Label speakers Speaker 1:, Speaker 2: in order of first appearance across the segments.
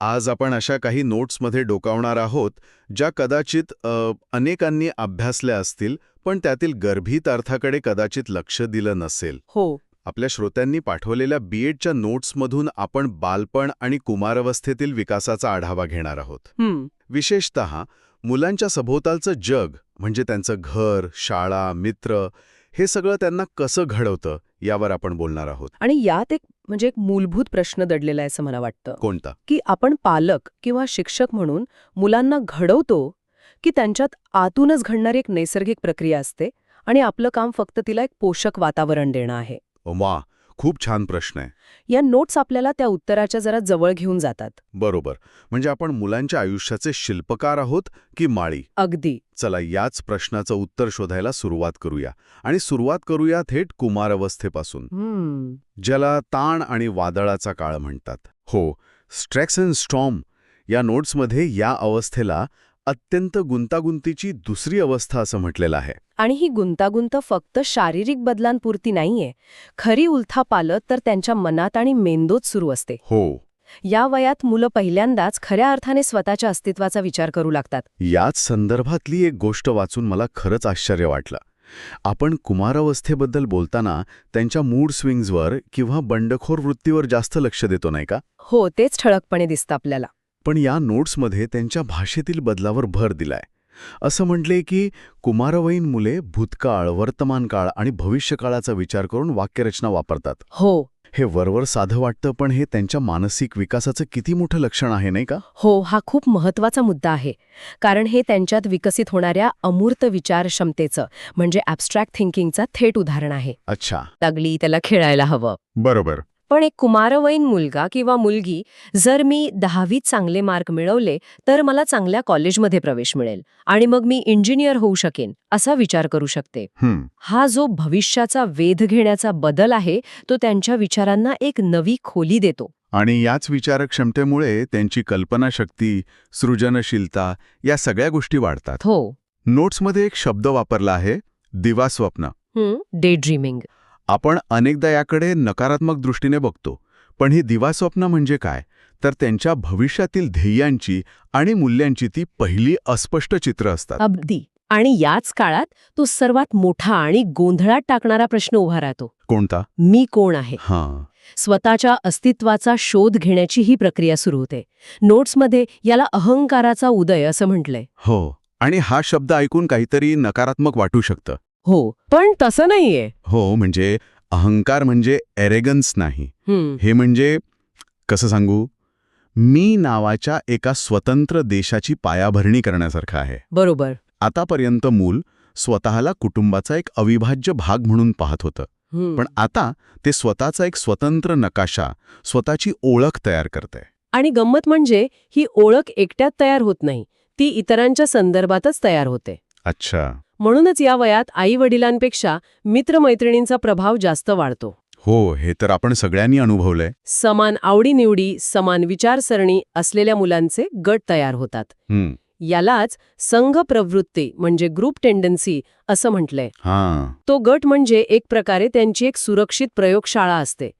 Speaker 1: आज आपण अशा काही नोट्समध्ये डोकावणार आहोत ज्या कदाचित अनेकांनी अभ्यासल्या असतील पण त्यातील गर्भित अर्थाकडे कदाचित लक्ष दिलं नसेल.
Speaker 2: हो.
Speaker 1: आपल्या श्रोत्यांनी पाठवलेल्या बीएडच्या नोट्समधून आपण बालपण आणि कुमारावस्थेतील विकासाचा आढावा घेणार आहोत. विशेषत मुलांच्या सभोवतालचं जग म्हणजे त्यांचं घर शाळा मित्र हे सगळं त्यांना कसं घडवतं? यावर आपण बोलणार आहोत.
Speaker 2: आणि यात एक म्हणजे एक मूलभूत प्रश्न दडलेला आहे असं मला वाटतं.
Speaker 1: कोणता?
Speaker 2: की आपण पालक किंवा शिक्षक म्हणून मुलांना घडवतो की त्यांच्यात आतूनच घडणारी एक नैसर्गिक प्रक्रिया असते आणि आपलं काम फक्त तिला एक पोषक वातावरण देणं आहे.
Speaker 1: वा! खूप छान प्रश्न आहे.
Speaker 2: या नोट्स आपल्याला त्या उत्तराच्या जरा जवळ घेऊन जातात.
Speaker 1: बरोबर. म्हणजे आपण मुलांच्या आयुष्याचे शिल्पकार आहोत की माळी?
Speaker 2: अगदी.
Speaker 1: चला याच प्रश्नाचं उत्तर शोधायला सुरुवात करूया. आणि सुरुवात करूया थेट कुमारावस्थेपासून.
Speaker 2: हम्म.
Speaker 1: ज्याला ताण आणि वादळाचा काळ म्हणतात. हो स्ट्रेक्स अँड स्टॉम या नोट्समध्ये या अवस्थेला अत्यंत गुंतागुंतीची दुसरी अवस्था असं म्हटलेलं आहे.
Speaker 2: आणि ही गुंतागुंत फक्त शारीरिक बदलांपुरती नाहीये. खरी उलथापालत तर त्यांच्या मनात आणि मेंदूत सुरू असते.
Speaker 1: हो.
Speaker 2: या वयात मुलं पहिल्यांदाच खऱ्या अर्थाने स्वतःच्या अस्तित्वाचा विचार करू लागतात.
Speaker 1: याच संदर्भातली एक गोष्ट वाचून मला खरंच आश्चर्य वाटलं. आपण कुमारावस्थेबद्दल बोलताना त्यांच्या मूड स्विंग्सवर किंवा बंडखोर वृत्तीवर जास्त लक्ष देतो नाही का?
Speaker 2: हो तेच ठळकपणे दिसतं आपल्याला.
Speaker 1: पण या नोट्समध्ये त्यांच्या भाषेतील बदलावर भर दिलाय. असं म्हटले की कुमारवयीन मुले भूतकाळ वर्तमानकाळ आणि भविष्यकाळाचा विचार करून वाक्यरचना वापरतात.
Speaker 2: हो.
Speaker 1: हे वरवर साधं वाटतं पण हे त्यांच्या मानसिक विकासाचं किती मोठं लक्षण आहे नाही का?
Speaker 2: हो हा खूप महत्त्वाचा मुद्दा आहे. कारण हे त्यांच्यात विकसित होणाऱ्या अमूर्त विचार क्षमतेचं म्हणजे ॲबस्ट्रॅक्ट थिंकिंगचा थेट उदाहरण आहे.
Speaker 1: अच्छा.
Speaker 2: तगली त्याला खेळायला हवं.
Speaker 1: बरोबर.
Speaker 2: पण एक कुमारवयीन मुलगा किंवा मुलगी जर मी दहावीत चांगले मार्क मिळवले तर मला चांगल्या कॉलेजमध्ये प्रवेश मिळेल आणि मग मी इंजिनियर होऊ शकेन असा विचार करू शकते. हा. जो भविष्याचा वेध घेण्याचा बदल आहे तो त्यांच्या विचारांना एक नवी खोली देतो.
Speaker 1: आणि याच विचारक्षमतेमुळे त्यांची कल्पनाशक्ती सृजनशीलता या सगळ्या गोष्टी वाढतात.
Speaker 2: हो.
Speaker 1: नोट्समध्ये एक शब्द वापरला आहे दिवास्वप्न.
Speaker 2: Day dreaming.
Speaker 1: आपण अनेकदा याकडे नकारात्मक दृष्टीने बघतो पण ही दिवास्वप्न म्हणजे काय? तर त्यांच्या भविष्यातील ध्येयांची आणि मूल्यांची ती पहिली अस्पष्ट चित्र असतात.
Speaker 2: अगदी. आणि याच काळात तो सर्वात मोठा आणि गोंधळात टाकणारा प्रश्न उभा राहतो.
Speaker 1: कोणता?
Speaker 2: मी कोण आहे?
Speaker 1: हां.
Speaker 2: स्वतःच्या अस्तित्वाचा शोध घेण्याची ही प्रक्रिया सुरू होते. नोट्समध्ये याला अहंकाराचा उदय असं म्हटलंय.
Speaker 1: हो. आणि हा शब्द ऐकून काहीतरी नकारात्मक वाटू शकतं.
Speaker 2: हो पण तसं नाहीये.
Speaker 1: हो म्हणजे अहंकार म्हणजे एरेगन्स नाही. हे म्हणजे कसं सांगू? मी नावाच्या एका स्वतंत्र देशाची पायाभरणी करण्यासारखं आहे.
Speaker 2: बरोबर.
Speaker 1: आतापर्यंत मूल स्वतःला कुटुंबाचा एक अविभाज्य भाग म्हणून पाहत होतं. पण आता ते स्वतःचा एक स्वतंत्र नकाशा स्वतःची ओळख तयार करते
Speaker 2: आणि गंमत म्हणजे ही ओळख एकट्यात तयार होत नाही. ती इतरांच्या संदर्भातच तयार होते.
Speaker 1: अच्छा.
Speaker 2: म्हणूनच या वयात आई वडिलांपेक्षा मित्रमैत्रिणींचा प्रभाव जास्त वाढतो.
Speaker 1: हो हे तर आपण सगळ्यांनी अनुभवलंय.
Speaker 2: समान आवडीनिवडी समान विचारसरणी असलेल्या मुलांचे गट तयार होतात. यालाच संघ प्रवृत्ती म्हणजे ग्रुप टेंडन्सी असं म्हटलंय.
Speaker 1: हां.
Speaker 2: तो गट म्हणजे एक प्रकारे त्यांची एक सुरक्षित प्रयोगशाळा असते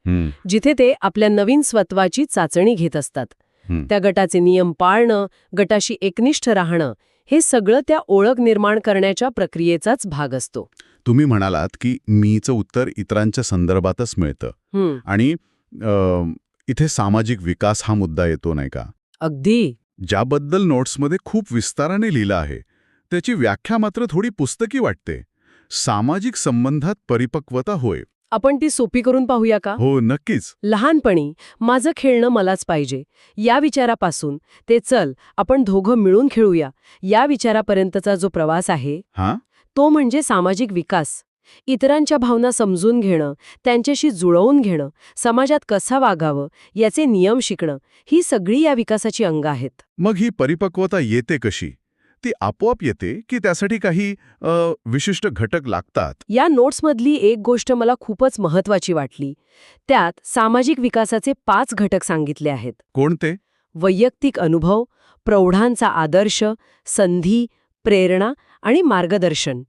Speaker 2: जिथे ते आपल्या नवीन स्वत्वाची चाचणी घेत असतात. त्या गटाचे नियम पाळणं गटाशी एकनिष्ठ राहणं हे सगळं त्या ओळख निर्माण करण्याच्या प्रक्रियेचाच भाग असतो.
Speaker 1: तुम्ही म्हणालात की मीचं उत्तर इतरांच्या संदर्भातच मिळतं. आणि इथे सामाजिक विकास हा मुद्दा येतो नाही का?
Speaker 2: अगदी.
Speaker 1: ज्याबद्दल नोट्समध्ये खूप विस्ताराने लिहिलं आहे. त्याची व्याख्या मात्र थोडी पुस्तकी वाटते. सामाजिक संबंधात परिपक्वता होय.
Speaker 2: आपण ती सोपी करून पाहूया का?
Speaker 1: हो नक्कीच.
Speaker 2: लहानपणी माझं खेळणं मलाच पाहिजे. या विचारापासून ते चल आपण दोघं मिळून खेळूया. या विचारापर्यंतचा जो प्रवास आहे
Speaker 1: हां?
Speaker 2: तो म्हणजे सामाजिक विकास. इतरांच्या भावना समजून घेणं त्यांच्याशी जुळवून घेणं समाजात कसा वागावं याचे नियम शिकणं ही सगळी या विकासाची अंग आहेत.
Speaker 1: मग ही परिपक्वता येते कशी? ती आपोआप येते की त्यासाठी काही विशिष्ट घटक लागतात?
Speaker 2: या नोट्समधली एक गोष्ट मला खूपच महत्वाची वाटली. त्यात सामाजिक विकासाचे पाच घटक सांगितले आहेत.
Speaker 1: कोणते?
Speaker 2: वैयक्तिक अनुभव प्रौढांचा आदर्श संधी प्रेरणा आणि मार्गदर्शन.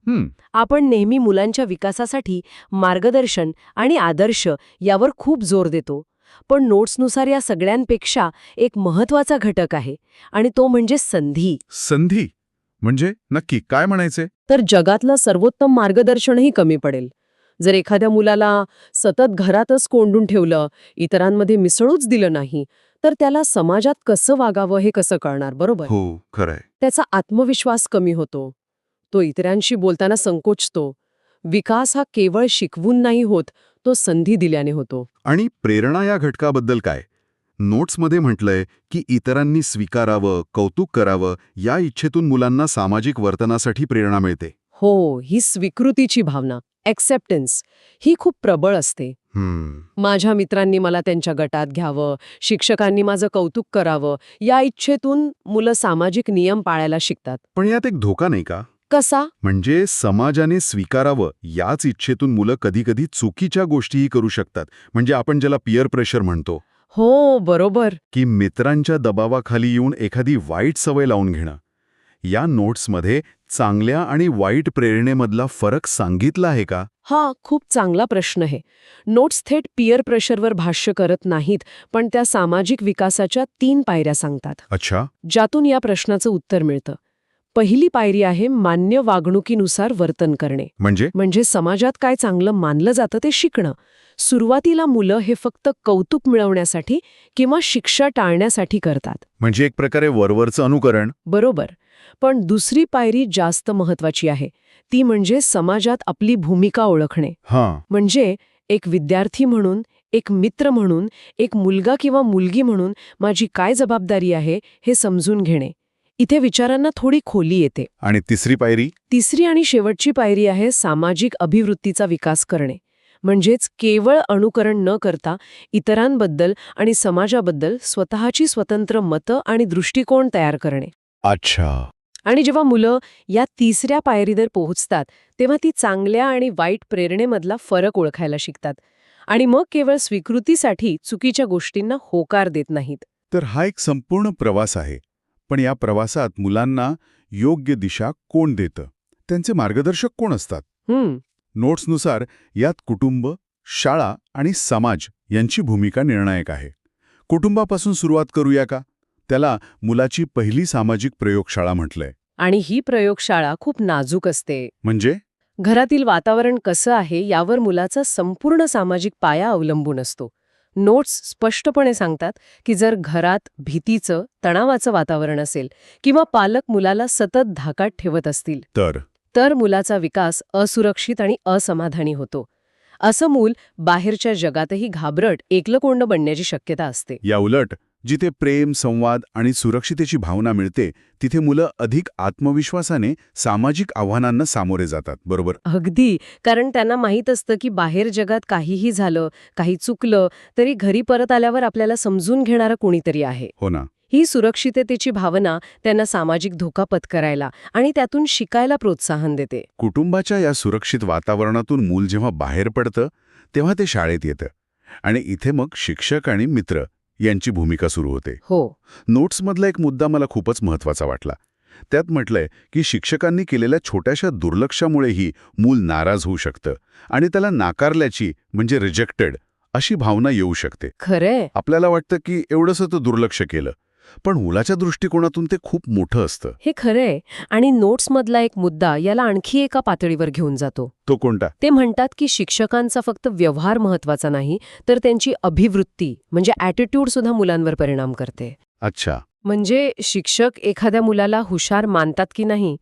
Speaker 2: आपण नेहमी मुलांच्या विकासासाठी मार्गदर्शन आणि आदर्श यावर खूप जोर देतो. पण नोट्सनुसार या सगळ्यांपेक्षा एक महत्त्वाचा घटक आहे आणि तो म्हणजे संधी.
Speaker 1: संधी. म्हणजे नक्की काय म्हणायचे?
Speaker 2: तर जगातलं सर्वोत्तम मार्गदर्शनही कमी पडेल. जर एखाद्या मुलाला सतत घरातच कोंडून ठेवलं इतरांमध्ये मिसळूच दिलं नाही तर त्याला समाजात कसं वागावं हे कसं कळणार बरोबर?
Speaker 1: हो खरंय.
Speaker 2: त्याचा आत्मविश्वास कमी होतो. तो इतरांशी बोलताना संकोचतो. विकास हा केवळ शिकवून नाही होत तो संधी दिल्याने होतो.
Speaker 1: आणि प्रेरणा या घटकाबद्दल काय? नोट्समध्ये म्हटलंय की इतरांनी स्वीकारावं कौतुक करावं या इच्छेतून मुलांना सामाजिक वर्तनासाठी प्रेरणा मिळते.
Speaker 2: हो ही स्वीकृतीची भावना एक्सेप्टन्स ही खूप प्रबळ असते.
Speaker 1: हम्म.
Speaker 2: माझ्या मित्रांनी मला त्यांच्या गटात घ्यावं शिक्षकांनी माझं कौतुक करावं या इच्छेतून मुलं सामाजिक नियम पाळायला शिकतात.
Speaker 1: पण यात एक धोका नाही का?
Speaker 2: कसा?
Speaker 1: म्हणजे समाजाने स्वीकारावं याच इच्छेतून मुलं कधीकधी चुकीच्या गोष्टीही करू शकतात. म्हणजे आपण ज्याला पियर प्रेशर म्हणतो
Speaker 2: हो बरोबर.
Speaker 1: की मित्रांच्या दबावाखाली येऊन एखादी वाईट सवय लावून घेणं. या नोट्समध्ये चांगल्या आणि वाईट प्रेरणेमधला फरक सांगितला आहे का?
Speaker 2: हा खूप चांगला प्रश्न आहे. नोट्स थेट पियर प्रेशरवर भाष्य करत नाहीत पण त्या सामाजिक विकासाच्या तीन पायऱ्या सांगतात.
Speaker 1: अच्छा.
Speaker 2: ज्यातून या प्रश्नाचं उत्तर मिळतं. पहिली पायरी आहे मान्य वागणुकीनुसार वर्तन करणे.
Speaker 1: म्हणजे?
Speaker 2: म्हणजे समाजात काय चांगलं मानलं जातं ते शिकणं. सुरुवातीला मुलं हे फक्त कौतुक मिळवण्यासाठी किंवा शिक्षा टाळण्यासाठी करतात.
Speaker 1: म्हणजे एक प्रकारे वरवरचं अनुकरण?
Speaker 2: बरोबर. पण दुसरी पायरी जास्त महत्वाची आहे. ती म्हणजे समाजात आपली भूमिका ओळखणे.
Speaker 1: हां.
Speaker 2: म्हणजे एक विद्यार्थी म्हणून एक मित्र म्हणून एक मुलगा किंवा मुलगी म्हणून माझी काय जबाबदारी आहे हे समजून घेणे. इथे विचारांना थोडी खोली येते.
Speaker 1: आणि तिसरी पायरी?
Speaker 2: तिसरी आणि शेवटची पायरी आहे सामाजिक अभिवृत्तीचा विकास करणे. म्हणजेच केवळ अनुकरण न करता इतरांबद्दल आणि समाजाबद्दल स्वतःची स्वतंत्र मतं आणि दृष्टिकोन तयार करणे.
Speaker 1: अच्छा.
Speaker 2: आणि जेव्हा मुलं या तिसऱ्या पायरीवर पोहोचतात तेव्हा ती चांगल्या आणि वाईट प्रेरणेमधला फरक ओळखायला शिकतात. आणि मग केवळ स्वीकृतीसाठी चुकीच्या गोष्टींना होकार देत नाहीत.
Speaker 1: तर हा एक संपूर्ण प्रवास आहे. पण या प्रवासात मुलांना योग्य दिशा कोण देतं? त्यांचे मार्गदर्शक कोण असतात? नोट्सनुसार यात कुटुंब शाळा आणि समाज यांची भूमिका निर्णायक आहे. कुटुंबापासून सुरुवात करूया का? त्याला मुलाची पहिली सामाजिक प्रयोगशाळा म्हटलंय.
Speaker 2: आणि ही प्रयोगशाळा खूप नाजूक असते.
Speaker 1: म्हणजे?
Speaker 2: घरातील वातावरण कसं आहे यावर मुलाचा संपूर्ण सामाजिक पाया अवलंबून असतो. नोट्स स्पष्टपणे सांगतात की जर घरात भीतीचं तणावाचं वातावरण असेल किंवा पालक मुलाला सतत धाकात ठेवत असतील
Speaker 1: तर?
Speaker 2: तर मुलाचा विकास असुरक्षित आणि असमाधानी होतो. असं मूल बाहेरच्या जगातही घाबरट एकलकोंड बनण्याची शक्यता असते.
Speaker 1: या उलट जिथे प्रेम संवाद आणि सुरक्षितेची भावना मिळते तिथे मुलं अधिक आत्मविश्वासाने सामाजिक आव्हानांना सामोरे जातात. बरोबर?
Speaker 2: अगदी. कारण त्यांना माहीत असतं की बाहेर जगात काहीही झालं काही चुकलं तरी घरी परत आल्यावर आपल्याला समजून घेणारं कोणीतरी आहे.
Speaker 1: हो ना.
Speaker 2: ही सुरक्षिततेची भावना त्यांना सामाजिक धोका पत्करायला आणि त्यातून शिकायला प्रोत्साहन देते.
Speaker 1: कुटुंबाच्या या सुरक्षित वातावरणातून मूल जेव्हा बाहेर पडतं तेव्हा ते शाळेत येतं. आणि इथे मग शिक्षक आणि मित्र यांची भूमिका सुरू होते.
Speaker 2: हो.
Speaker 1: नोट्समधला एक मुद्दा मला खूपच महत्त्वाचा वाटला. त्यात म्हटलंय की शिक्षकांनी केलेल्या छोट्याशा दुर्लक्षामुळेही मूल नाराज होऊ शकतं आणि त्याला नाकारल्याची म्हणजे रिजेक्टेड अशी भावना येऊ शकते.
Speaker 2: खरंय.
Speaker 1: आपल्याला वाटतं की एवढंसं तर दुर्लक्ष केलं. पण मुलाच्या दृष्टिकोनातून ते खूप मोठं असतं.
Speaker 2: हे खरंय. आणि नोट्समधला एक मुद्दा याला आणखी एका पातळीवर घेऊन जातो.
Speaker 1: तो कोणता?
Speaker 2: ते म्हणतात की शिक्षकांचा फक्त व्यवहार महत्त्वाचा नाही तर त्यांची अभिवृत्ती म्हणजे ॲटिट्यूड सुद्धा मुलांवर परिणाम करते.
Speaker 1: अच्छा.
Speaker 2: म्हणजे शिक्षक एखाद्या मुलाला हुशार मानतात की नाही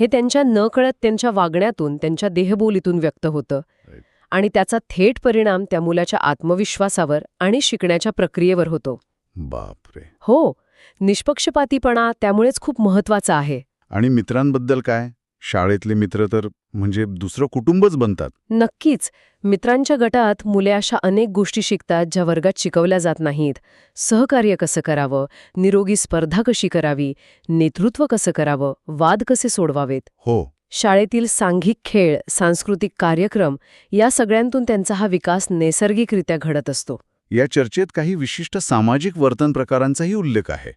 Speaker 2: हे त्यांच्या न कळत त्यांच्या वागण्यातून त्यांच्या देहबोलीतून व्यक्त होतं. आणि त्याचा थेट परिणाम त्या मुलाच्या आत्मविश्वासावर आणि शिकण्याच्या प्रक्रियेवर होतो.
Speaker 1: बापरे.
Speaker 2: हो. निष्पक्षपातीपणा त्यामुळेच खूप महत्त्वाचा आहे.
Speaker 1: आणि मित्रांबद्दल काय? शाळेतले मित्र तर म्हणजे दुसरं कुटुंबच बनतात.
Speaker 2: नक्कीच. मित्रांच्या गटात मुले अशा अनेक गोष्टी शिकतात ज्या वर्गात शिकवल्या जात नाहीत. सहकार्य कसं करावं? निरोगी स्पर्धा कशी करावी? नेतृत्व कसं करावं? वाद कसे सोडवावेत?
Speaker 1: हो.
Speaker 2: शाळेतील सांघिक खेळ सांस्कृतिक कार्यक्रम या सगळ्यांतून त्यांचा हा विकास नैसर्गिकरित्या घडत असतो.
Speaker 1: या चर्चेत काही विशिष्ट सामाजिक वर्तन प्रकारांचाही उल्लेख आहे.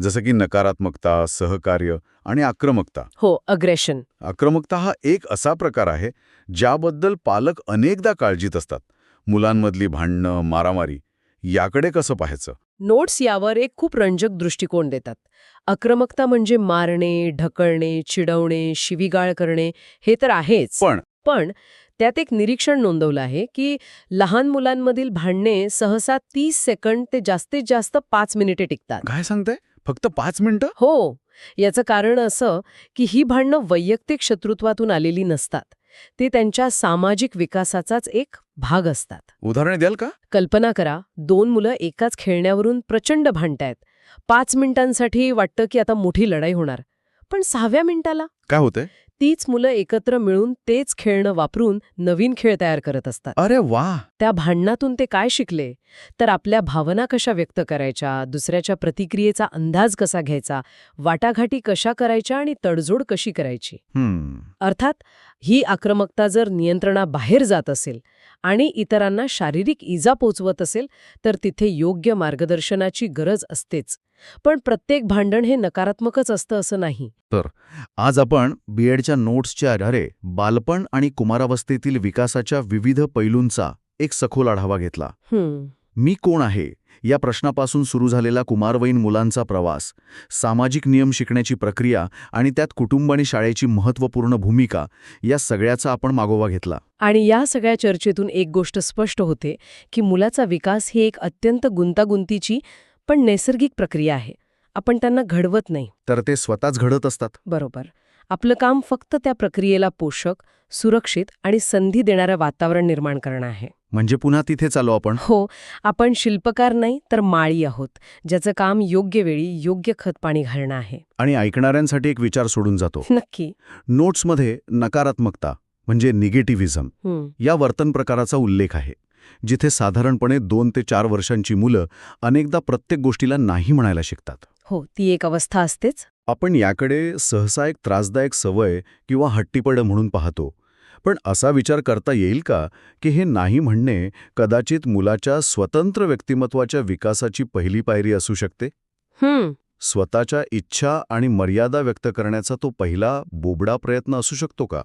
Speaker 1: जसं की नकारात्मकता सहकार्य आणि आक्रमकता.
Speaker 2: हो अग्रेशन
Speaker 1: आक्रमकता हा एक असा प्रकार आहे ज्याबद्दल पालक अनेकदा काळजीत असतात. मुलांमधली भांडणं मारामारी
Speaker 3: याकडे कसं पाहायचं?
Speaker 2: नोट्स यावर एक खूप रंजक दृष्टिकोन देतात. आक्रमकता म्हणजे मारणे ढकलणे चिडवणे शिवीगाळ करणे हे तर आहेच.
Speaker 3: पण
Speaker 2: पण त्यात एक निरीक्षण नोंदवलं आहे की लहान मुलांमधील भांडणे सहसा तीस सेकंड ते जास्तीत जास्त पाच मिनिटे टिकतात.
Speaker 3: काय सांगताय फक्त पाच मिनिटं?
Speaker 2: हो. याचं कारण असं की ही भांडणं वैयक्तिक शत्रुत्वातून आलेली नसतात. ते त्यांच्या सामाजिक विकासाचाच एक भाग असतात.
Speaker 3: उदाहरण द्याल का?
Speaker 2: कल्पना करा दोन मुलं एकाच खेळण्यावरून प्रचंड भांडतायत. पाच मिनिटांसाठी वाटतं की आता मोठी लढाई होणार. पण सहाव्या मिनिटाला?
Speaker 3: काय होतंय?
Speaker 2: तीच मुलं एकत्र मिळून तेच खेळणं वापरून नवीन खेळ तयार करत असतात.
Speaker 3: अरे वा!
Speaker 2: त्या भांडणातून ते काय शिकले? तर आपल्या भावना कशा व्यक्त करायच्या? दुसऱ्याच्या प्रतिक्रियेचा अंदाज कसा घ्यायचा? वाटाघाटी कशा करायच्या आणि तडजोड कशी करायची? अर्थात ही आक्रमकता जर नियंत्रणाबाहेर जात असेल आणि इतरांना शारीरिक इजा पोचवत असेल तर तिथे योग्य मार्गदर्शनाची गरज असतेच. पण प्रत्येक भांडण हे नकारात्मकच असतं असं नाही.
Speaker 1: आज आपण बीएडच्या नोट्सच्या आधारे बालपण आणि कुमारावस्थेतील विकासाच्या विविध पैलूंचा एक सखोल आढावा घेतला. मी कोण आहे? या प्रश्नापासून सुरू झालेला कुमारवयीन मुलांचा प्रवास सामाजिक नियम शिकण्याची प्रक्रिया आणि त्यात कुटुंब आणि शाळेची महत्त्वपूर्ण भूमिका या सगळ्याचा आपण मागोवा घेतला.
Speaker 2: आणि या सगळ्या चर्चेतून एक गोष्ट स्पष्ट होते की मुलाचा विकास ही एक अत्यंत गुंतागुंतीची पण नैसर्गिक प्रक्रिया आहे. आपण त्यांना घडवत नाही.
Speaker 1: तर ते स्वतःच घडत असतात.
Speaker 2: बरोबर. आपलं काम फक्त त्या प्रक्रियेला पोषक सुरक्षित आणि संधी देणारं वातावरण निर्माण करणं आहे.
Speaker 1: म्हणजे पुन्हा तिथेच आलो आपण?
Speaker 2: हो. आपण शिल्पकार नाही तर माळी आहोत ज्याचं काम योग्य वेळी योग्य खतपाणी घालणं आहे.
Speaker 1: आणि ऐकणाऱ्यांसाठी एक विचार सोडून जातो.
Speaker 2: नक्की.
Speaker 1: नोट्समध्ये नकारात्मकता म्हणजे निगेटिव्हिझम या वर्तन प्रकाराचा उल्लेख आहे. जिथे साधारणपणे दोन ते चार वर्षांची मुलं अनेकदा प्रत्येक गोष्टीला नाही म्हणायला शिकतात.
Speaker 2: हो ती एक अवस्था असतेच.
Speaker 1: आपण याकडे सहसा एक त्रासदायक सवय किंवा हट्टीपड म्हणून पाहतो. पण असा विचार करता येईल का की हे नाही म्हणणे कदाचित मुलाच्या स्वतंत्र व्यक्तिमत्वाच्या विकासाची पहिली पायरी असू शकते? स्वतःच्या इच्छा आणि मर्यादा व्यक्त करण्याचा तो पहिला बोबडा प्रयत्न असू शकतो का?